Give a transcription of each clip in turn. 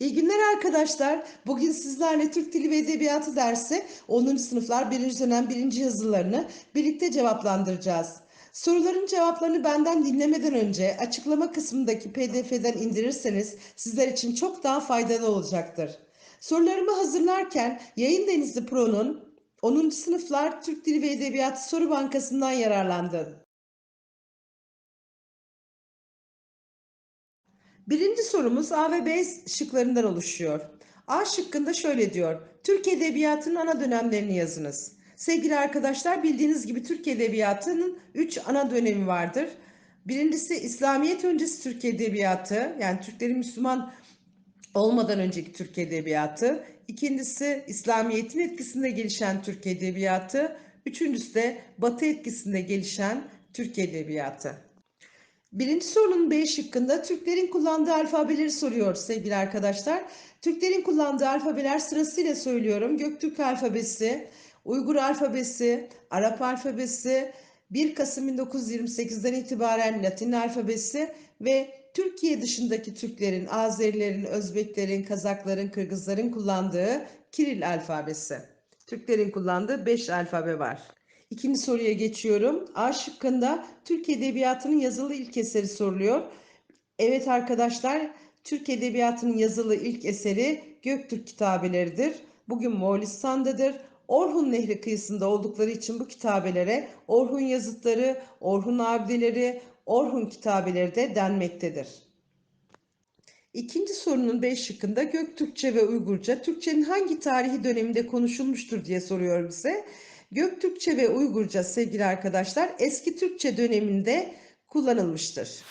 İyi günler arkadaşlar. Bugün sizlerle Türk Dili ve Edebiyatı dersi 10. sınıflar 1. dönem 1. yazılarını birlikte cevaplandıracağız. Soruların cevaplarını benden dinlemeden önce açıklama kısmındaki pdf'den indirirseniz sizler için çok daha faydalı olacaktır. Sorularımı hazırlarken Yayın Denizli Pro'nun 10. sınıflar Türk Dili ve Edebiyatı soru bankasından yararlandım. Birinci sorumuz A ve B şıklarından oluşuyor. A şıkkında şöyle diyor. Türk Edebiyatı'nın ana dönemlerini yazınız. Sevgili arkadaşlar bildiğiniz gibi Türk Edebiyatı'nın 3 ana dönemi vardır. Birincisi İslamiyet öncesi Türk Edebiyatı yani Türklerin Müslüman olmadan önceki Türk Edebiyatı. İkincisi İslamiyet'in etkisinde gelişen Türk Edebiyatı. Üçüncüsü de Batı etkisinde gelişen Türk Edebiyatı. Birinci sorunun B şıkkında Türklerin kullandığı alfabeleri soruyor sevgili arkadaşlar. Türklerin kullandığı alfabeler sırasıyla söylüyorum. Göktürk alfabesi, Uygur alfabesi, Arap alfabesi, 1 Kasım 1928'den itibaren Latin alfabesi ve Türkiye dışındaki Türklerin, Azerilerin, Özbeklerin, Kazakların, Kırgızların kullandığı Kiril alfabesi. Türklerin kullandığı 5 alfabe var. İkinci soruya geçiyorum. A şıkkında Türk Edebiyatı'nın yazılı ilk eseri soruluyor. Evet arkadaşlar, Türk Edebiyatı'nın yazılı ilk eseri Göktürk kitabeleridir. Bugün Moğolistan'dadır. Orhun Nehri kıyısında oldukları için bu kitabelere Orhun yazıtları, Orhun abideleri, Orhun kitabeleri de denmektedir. İkinci sorunun B şıkkında Göktürkçe ve Uygurca Türkçenin hangi tarihi döneminde konuşulmuştur diye soruyor bize. Göktürkçe ve Uygurca sevgili arkadaşlar eski Türkçe döneminde kullanılmıştır.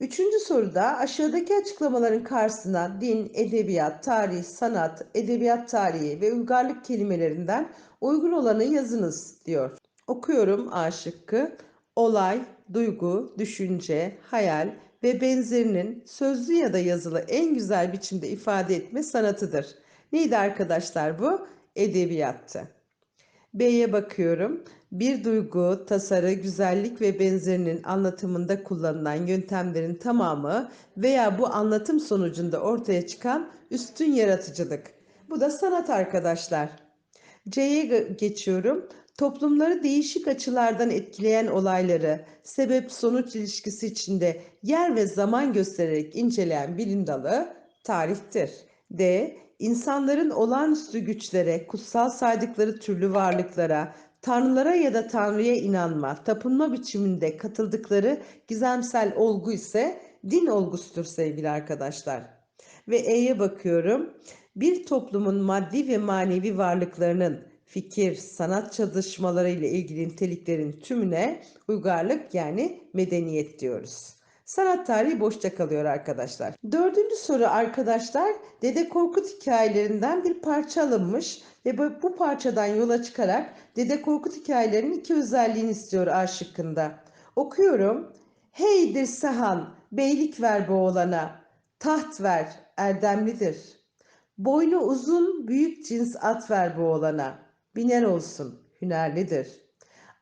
Üçüncü soruda aşağıdaki açıklamaların karşısına din, edebiyat, tarih, sanat, edebiyat tarihi ve uygarlık kelimelerinden uygun olanı yazınız diyor. Okuyorum A şıkkı. Olay, duygu, düşünce, hayal ve benzerinin sözlü ya da yazılı en güzel biçimde ifade etme sanatıdır. Neydi arkadaşlar bu? Edebiyattı. B'ye bakıyorum. Bir duygu, tasarı, güzellik ve benzerinin anlatımında kullanılan yöntemlerin tamamı veya bu anlatım sonucunda ortaya çıkan üstün yaratıcılık. Bu da sanat arkadaşlar. C'ye geçiyorum. Toplumları değişik açılardan etkileyen olayları sebep-sonuç ilişkisi içinde yer ve zaman göstererek inceleyen bilim dalı tarihtir. D. İnsanların olağanüstü güçlere, kutsal saydıkları türlü varlıklara, tanrılara ya da tanrıya inanma, tapınma biçiminde katıldıkları gizemsel olgu ise din olgusudur sevgili arkadaşlar. Ve E'ye bakıyorum. Bir toplumun maddi ve manevi varlıklarının fikir, sanat çalışmaları ile ilgili niteliklerin tümüne uygarlık yani medeniyet diyoruz. Sanat tarihi boşta kalıyor arkadaşlar. Dördüncü soru arkadaşlar Dede Korkut hikayelerinden bir parça alınmış ve bu, bu parçadan yola çıkarak Dede Korkut hikayelerinin iki özelliğini istiyor A şıkkında. Okuyorum. Heydir Sahan, beylik ver bu oğlana, taht ver, erdemlidir. Boynu uzun, büyük cins at ver bu oğlana, biner olsun, hünerlidir.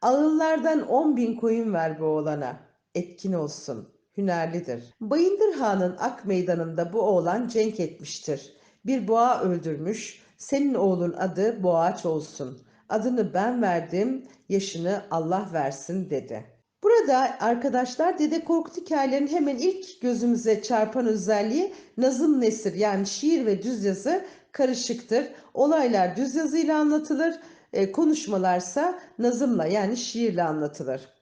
Ağıllardan on bin koyun ver bu oğlana, etkin olsun, hünerlidir. Bayındır Han'ın Ak Meydanı'nda bu oğlan cenk etmiştir. Bir boğa öldürmüş, senin oğlun adı Boğaç olsun. Adını ben verdim, yaşını Allah versin dedi. Burada arkadaşlar Dede Korkut hikayelerinin hemen ilk gözümüze çarpan özelliği nazım nesir yani şiir ve düz yazı karışıktır. Olaylar düz yazıyla anlatılır, e, konuşmalarsa nazımla yani şiirle anlatılır.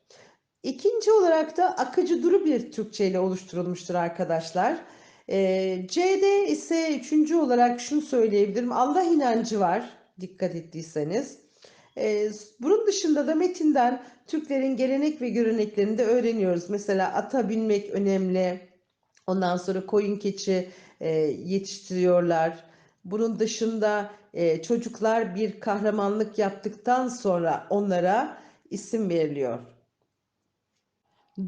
İkinci olarak da akıcı duru bir Türkçe ile oluşturulmuştur arkadaşlar. E, C'de ise üçüncü olarak şunu söyleyebilirim. Allah inancı var dikkat ettiyseniz. E, bunun dışında da metinden Türklerin gelenek ve göreneklerini de öğreniyoruz. Mesela ata binmek önemli. Ondan sonra koyun keçi e, yetiştiriyorlar. Bunun dışında e, çocuklar bir kahramanlık yaptıktan sonra onlara isim veriliyor.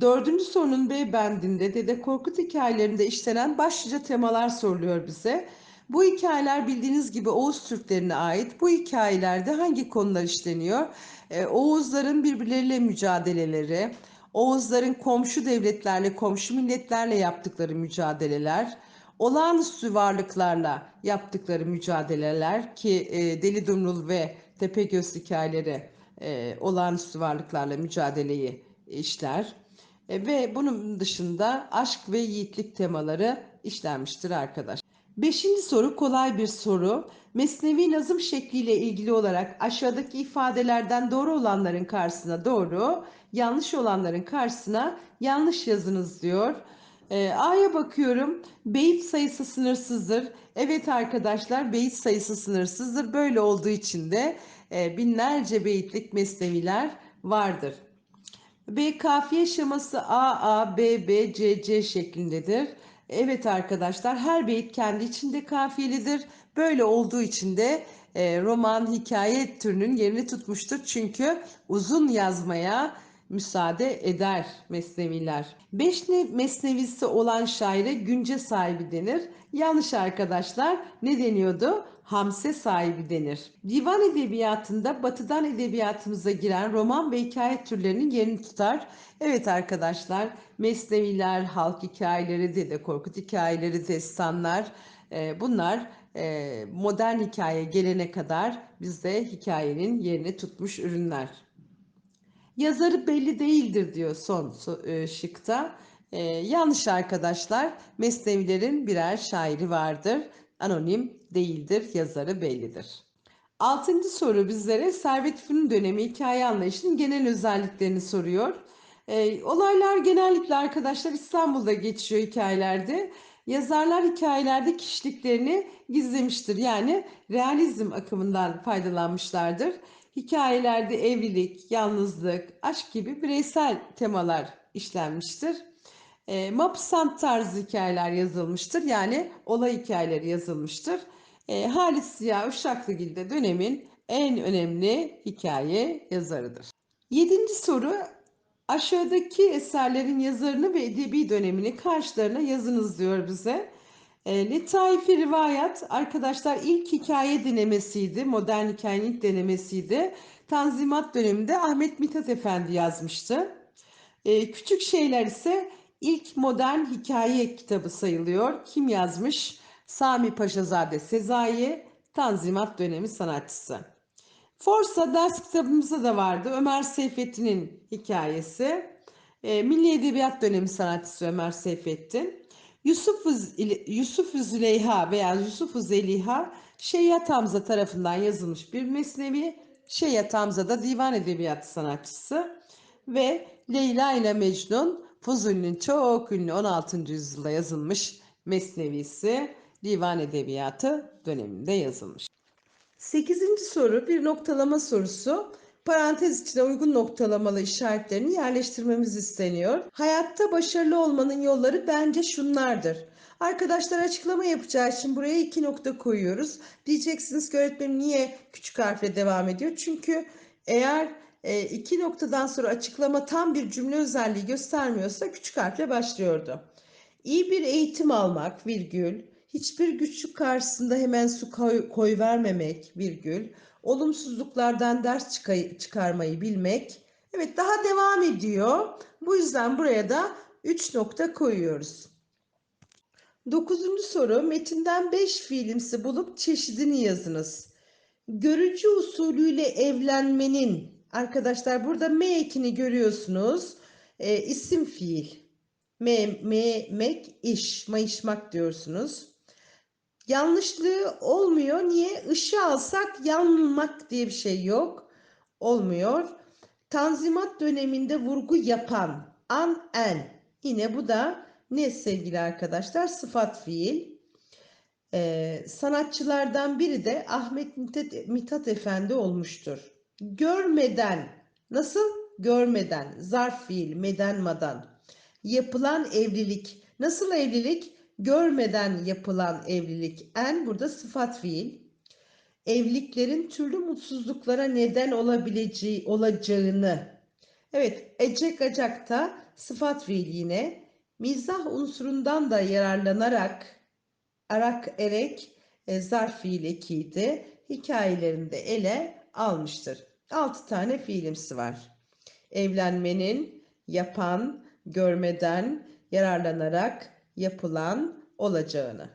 Dördüncü sorunun B bendinde Dede Korkut hikayelerinde işlenen başlıca temalar soruluyor bize. Bu hikayeler bildiğiniz gibi Oğuz Türklerine ait. Bu hikayelerde hangi konular işleniyor? Ee, Oğuzların birbirleriyle mücadeleleri, Oğuzların komşu devletlerle, komşu milletlerle yaptıkları mücadeleler, olağanüstü varlıklarla yaptıkları mücadeleler ki e, Deli Dumrul ve Tepegöz hikayeleri e, olağanüstü varlıklarla mücadeleyi işler. E, ve bunun dışında aşk ve yiğitlik temaları işlenmiştir arkadaş. Beşinci soru kolay bir soru. Mesnevi nazım şekliyle ilgili olarak aşağıdaki ifadelerden doğru olanların karşısına doğru, yanlış olanların karşısına yanlış yazınız diyor. E, A'ya bakıyorum. Beyit sayısı sınırsızdır. Evet arkadaşlar beyit sayısı sınırsızdır. Böyle olduğu için de e, binlerce beyitlik mesneviler vardır. B kafiye şeması A, A, B, B, C, C şeklindedir. Evet arkadaşlar her beyit kendi içinde kafiyelidir. Böyle olduğu için de e, roman, hikaye türünün yerini tutmuştur. Çünkü uzun yazmaya müsaade eder mesneviler. Beş ne- mesnevisi olan şaire günce sahibi denir. Yanlış arkadaşlar. Ne deniyordu? Hamse sahibi denir. Divan edebiyatında batıdan edebiyatımıza giren roman ve hikaye türlerinin yerini tutar. Evet arkadaşlar, mesneviler, halk hikayeleri, Dede Korkut hikayeleri, destanlar e, bunlar e, modern hikaye gelene kadar bizde hikayenin yerini tutmuş ürünler. Yazarı belli değildir diyor son so- e, şıkta. E, yanlış arkadaşlar. Mesnevilerin birer şairi vardır. Anonim değildir, yazarı bellidir. Altıncı soru bizlere Servet Fünun dönemi hikaye anlayışının genel özelliklerini soruyor. E, olaylar genellikle arkadaşlar İstanbul'da geçiyor hikayelerde. Yazarlar hikayelerde kişiliklerini gizlemiştir. Yani realizm akımından faydalanmışlardır. Hikayelerde evlilik, yalnızlık, aşk gibi bireysel temalar işlenmiştir. E, Mapusant tarzı hikayeler yazılmıştır. Yani olay hikayeleri yazılmıştır. E, Halis Ziya Uşaklıgil de dönemin en önemli hikaye yazarıdır. Yedinci soru aşağıdaki eserlerin yazarını ve edebi dönemini karşılarına yazınız diyor bize. E, Letaifi arkadaşlar ilk hikaye denemesiydi. Modern hikayenin denemesiydi. Tanzimat döneminde Ahmet Mithat Efendi yazmıştı. E, Küçük Şeyler ise ilk modern hikaye kitabı sayılıyor. Kim yazmış? Sami Paşazade Sezai, Tanzimat dönemi sanatçısı. Forsa ders kitabımızda da vardı. Ömer Seyfettin'in hikayesi. E, Milli Edebiyat dönemi sanatçısı Ömer Seyfettin. Yusuf Yusuf Züleyha veya Yusuf Zeliha Şeyyat Hamza tarafından yazılmış bir mesnevi. Şeyyat Hamza da divan edebiyatı sanatçısı ve Leyla ile Mecnun Fuzuli'nin çok ünlü 16. yüzyılda yazılmış mesnevisi divan edebiyatı döneminde yazılmış. Sekizinci soru bir noktalama sorusu. Parantez içine uygun noktalamalı işaretlerini yerleştirmemiz isteniyor. Hayatta başarılı olmanın yolları bence şunlardır. Arkadaşlar açıklama yapacağı için buraya iki nokta koyuyoruz. Diyeceksiniz ki öğretmenim niye küçük harfle devam ediyor? Çünkü eğer e, iki noktadan sonra açıklama tam bir cümle özelliği göstermiyorsa küçük harfle başlıyordu. İyi bir eğitim almak, virgül, hiçbir güçlük karşısında hemen su koy, koy vermemek, virgül, olumsuzluklardan ders çıkay- çıkarmayı bilmek. Evet daha devam ediyor. Bu yüzden buraya da 3 nokta koyuyoruz. Dokuzuncu soru metinden 5 fiilimsi bulup çeşidini yazınız. Görücü usulüyle evlenmenin arkadaşlar burada me ekini görüyorsunuz. E, isim fiil. Me, me, mek, iş, mayışmak diyorsunuz. Yanlışlığı olmuyor. Niye? Işığı alsak yanmak diye bir şey yok. Olmuyor. Tanzimat döneminde vurgu yapan an en. Yine bu da ne sevgili arkadaşlar? Sıfat fiil. Ee, sanatçılardan biri de Ahmet Mithat, Mithat Efendi olmuştur. Görmeden, nasıl? Görmeden, zarf fiil, meden madan. Yapılan evlilik, nasıl evlilik? Görmeden yapılan evlilik. En burada sıfat fiil. Evliliklerin türlü mutsuzluklara neden olabileceği olacağını. Evet, ecek acakta sıfat fiil yine. Mizah unsurundan da yararlanarak arak erek e, zarf fiil ekiydi. Hikayelerinde ele almıştır. 6 tane fiilimsi var. Evlenmenin, yapan, görmeden, yararlanarak, yapılan, olacağını.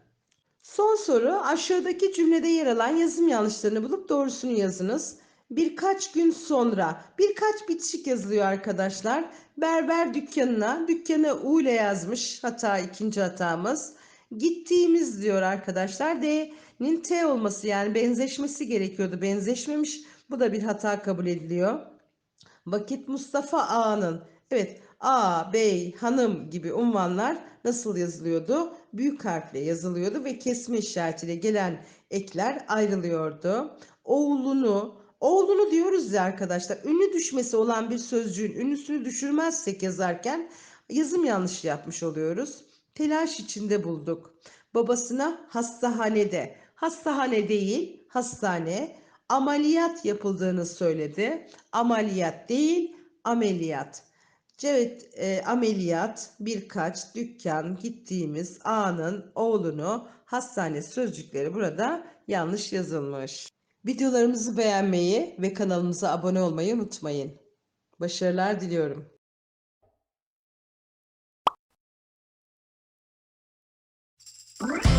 Son soru aşağıdaki cümlede yer alan yazım yanlışlarını bulup doğrusunu yazınız. Birkaç gün sonra birkaç bitişik yazılıyor arkadaşlar. Berber dükkanına dükkanı U ile yazmış. Hata ikinci hatamız. Gittiğimiz diyor arkadaşlar. D'nin T olması yani benzeşmesi gerekiyordu. Benzeşmemiş. Bu da bir hata kabul ediliyor. Vakit Mustafa Ağa'nın evet A, Bey, Hanım gibi unvanlar nasıl yazılıyordu? Büyük harfle yazılıyordu ve kesme işaretiyle gelen ekler ayrılıyordu. Oğlunu, oğlunu diyoruz ya arkadaşlar. Ünlü düşmesi olan bir sözcüğün ünlüsünü düşürmezsek yazarken yazım yanlışı yapmış oluyoruz. Telaş içinde bulduk. Babasına hastahanede, hastahane değil, hastane, ameliyat yapıldığını söyledi. Ameliyat değil, ameliyat. Evet, e, ameliyat, birkaç, dükkan, gittiğimiz, A'nın, oğlunu, hastane sözcükleri burada yanlış yazılmış. Videolarımızı beğenmeyi ve kanalımıza abone olmayı unutmayın. Başarılar diliyorum. Thank